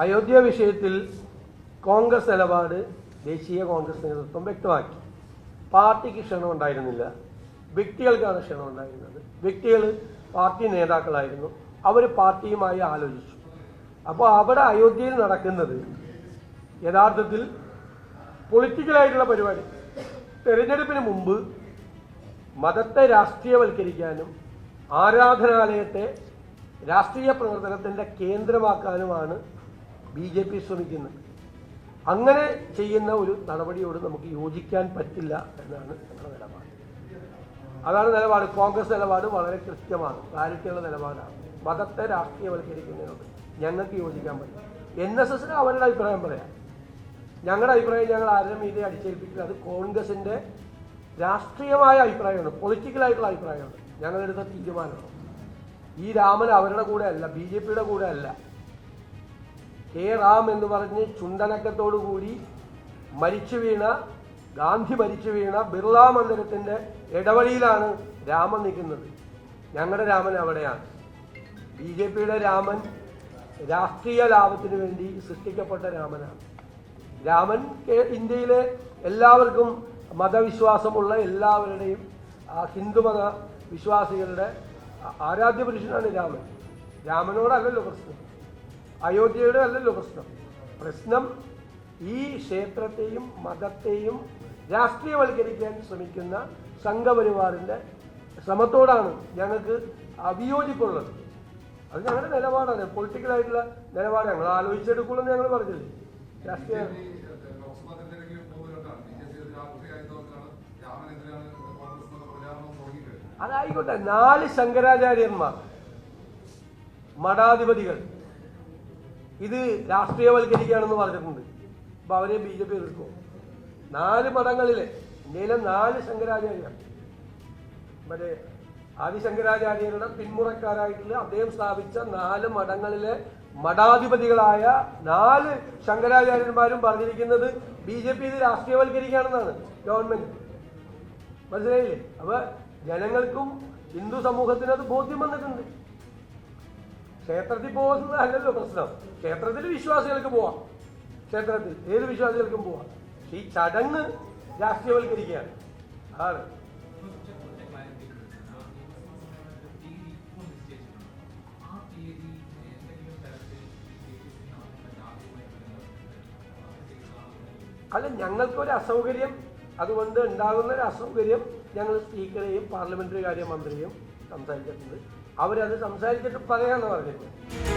അയോധ്യ വിഷയത്തിൽ കോൺഗ്രസ് നിലപാട് ദേശീയ കോൺഗ്രസ് നേതൃത്വം വ്യക്തമാക്കി. പാർട്ടിക്ക് ക്ഷണം ഉണ്ടായിരുന്നില്ല. വ്യക്തികൾക്കാണ് ക്ഷണം ഉണ്ടായിരുന്നത്. വ്യക്തികൾ പാർട്ടി നേതാക്കളായിരുന്നു. അവർ പാർട്ടിയുമായി ആലോചിച്ചു. അപ്പോൾ അവിടെ അയോധ്യയിൽ നടക്കുന്നത് യഥാർത്ഥത്തിൽ പൊളിറ്റിക്കലായിട്ടുള്ള പരിപാടി. തെരഞ്ഞെടുപ്പിന് മുമ്പ് മതത്തെ രാഷ്ട്രീയവൽക്കരിക്കാനും ആരാധനാലയത്തെ രാഷ്ട്രീയ പ്രവർത്തനത്തിന്റെ കേന്ദ്രമാക്കാനുമാണ് ബി ജെ പി ശ്രമിക്കുന്നത് അങ്ങനെ ചെയ്യുന്ന ഒരു നടപടിയോട് നമുക്ക് യോജിക്കാൻ പറ്റില്ല എന്നാണ് നമ്മുടെ നിലപാട്. അതാണ് നിലപാട്. കോൺഗ്രസ് നിലപാട് വളരെ കൃത്യമാണ്. ക്ലാരിറ്റിയുള്ള നിലപാടാണ്. മതത്തെ രാഷ്ട്രീയവൽക്കരിക്കുന്നതിനോട് ഞങ്ങൾക്ക് യോജിക്കാൻ പറ്റും എൻ എസ് എസിന് അവരുടെ അഭിപ്രായം പറയാം. ഞങ്ങളുടെ അഭിപ്രായം ഞങ്ങൾ ആരുടെ മീതെ അടിച്ചേൽപ്പിക്കില്ല. അത് കോൺഗ്രസിന്റെ രാഷ്ട്രീയമായ അഭിപ്രായമാണ്. പൊളിറ്റിക്കലായിട്ടുള്ള അഭിപ്രായമാണ്. ഞങ്ങളെടുത്ത തീരുമാനമാണ്. ഈ രാമൻ അവരുടെ കൂടെ അല്ല ബി ജെ പിയുടെ കൂടെ അല്ല. കെ റാം എന്ന് പറഞ്ഞ് ചുണ്ടനക്കത്തോടു കൂടി മരിച്ചു വീണ ഗാന്ധി മരിച്ചു വീണ ബിർള മന്ദിരത്തിന്റെ ഇടവഴിയിലാണ് രാമൻ നിൽക്കുന്നത്. ഞങ്ങളുടെ രാമൻ അവിടെയാണ്. ബി ജെ പിയുടെ രാമൻ രാഷ്ട്രീയ ലാഭത്തിന് വേണ്ടി സൃഷ്ടിക്കപ്പെട്ട രാമനാണ്. രാമൻ ഇന്ത്യയിലെ എല്ലാവർക്കും മതവിശ്വാസമുള്ള എല്ലാവരുടെയും ഹിന്ദുമത വിശ്വാസികളുടെ ആരാധ്യ പുരുഷനാണ് രാമൻ. രാമനോടല്ലല്ലോ പ്രശ്നം. അയോധ്യയുടെ അല്ലല്ലോ പ്രശ്നം. പ്രശ്നം ഈ ക്ഷേത്രത്തെയും മതത്തെയും രാഷ്ട്രീയവൽക്കരിക്കാൻ ശ്രമിക്കുന്ന സംഘപരിവാറിന്റെ ശ്രമത്തോടാണ് ഞങ്ങൾക്ക് അവിയോജിപ്പുള്ളത് അത് ഞങ്ങളുടെ നിലപാടാണ്. പൊളിറ്റിക്കലായിട്ടുള്ള നിലപാട് ഞങ്ങൾ ആലോചിച്ചെടുക്കുള്ളൂ എന്ന് ഞങ്ങൾ പറഞ്ഞില്ലേ? രാഷ്ട്രീയ അതായിക്കോട്ടെ നാല് ശങ്കരാചാര്യന്മാർ മഠാധിപതികൾ. ഇത് രാഷ്ട്രീയവൽക്കരിക്കുകയാണെന്ന് പറഞ്ഞിട്ടുണ്ട്. അപ്പൊ അവരെ ബി ജെ പി എതിർക്കും നാല് മതങ്ങളിലെ ഇന്ത്യയിലെ നാല് ശങ്കരാചാര്യർ. മറ്റേ ആദിശങ്കരാചാര്യരുടെ പിന്മുറക്കാരായിട്ടുള്ള അദ്ദേഹം സ്ഥാപിച്ച നാല് മഠങ്ങളിലെ മഠാധിപതികളായ നാല് ശങ്കരാചാര്യന്മാരും പറഞ്ഞിരിക്കുന്നത് ബി ജെ പി ഇത് രാഷ്ട്രീയവൽക്കരിക്കുകയാണെന്നാണ് ഗവൺമെന്റ്. മനസ്സിലായില്ലേ? അപ്പൊ ജനങ്ങൾക്കും ഹിന്ദു സമൂഹത്തിന് അത് ബോധ്യം വന്നിട്ടുണ്ട്. ക്ഷേത്രത്തിൽ പോകുന്നത് അല്ലല്ലോ പ്രശ്നം. ക്ഷേത്രത്തിൽ വിശ്വാസികൾക്ക് പോവാം. ക്ഷേത്രത്തിൽ ഏത് വിശ്വാസികൾക്കും പോവാം. ഈ ചടങ്ങ് രാഷ്ട്രീയവൽക്കരിക്കുകയാണ്. അതാണ്. അല്ല ഞങ്ങൾക്കൊരു അസൗകര്യം. അതുകൊണ്ട് ഉണ്ടാകുന്ന ഒരു അസൗകര്യം ഞങ്ങൾ സ്പീക്കറെയും പാർലമെന്ററി കാര്യ മന്ത്രിയും സംസാരിച്ചിട്ടുണ്ട് അവരത് സംസാരിച്ചിട്ട് പറയാമെന്ന് പറഞ്ഞിട്ടുണ്ട്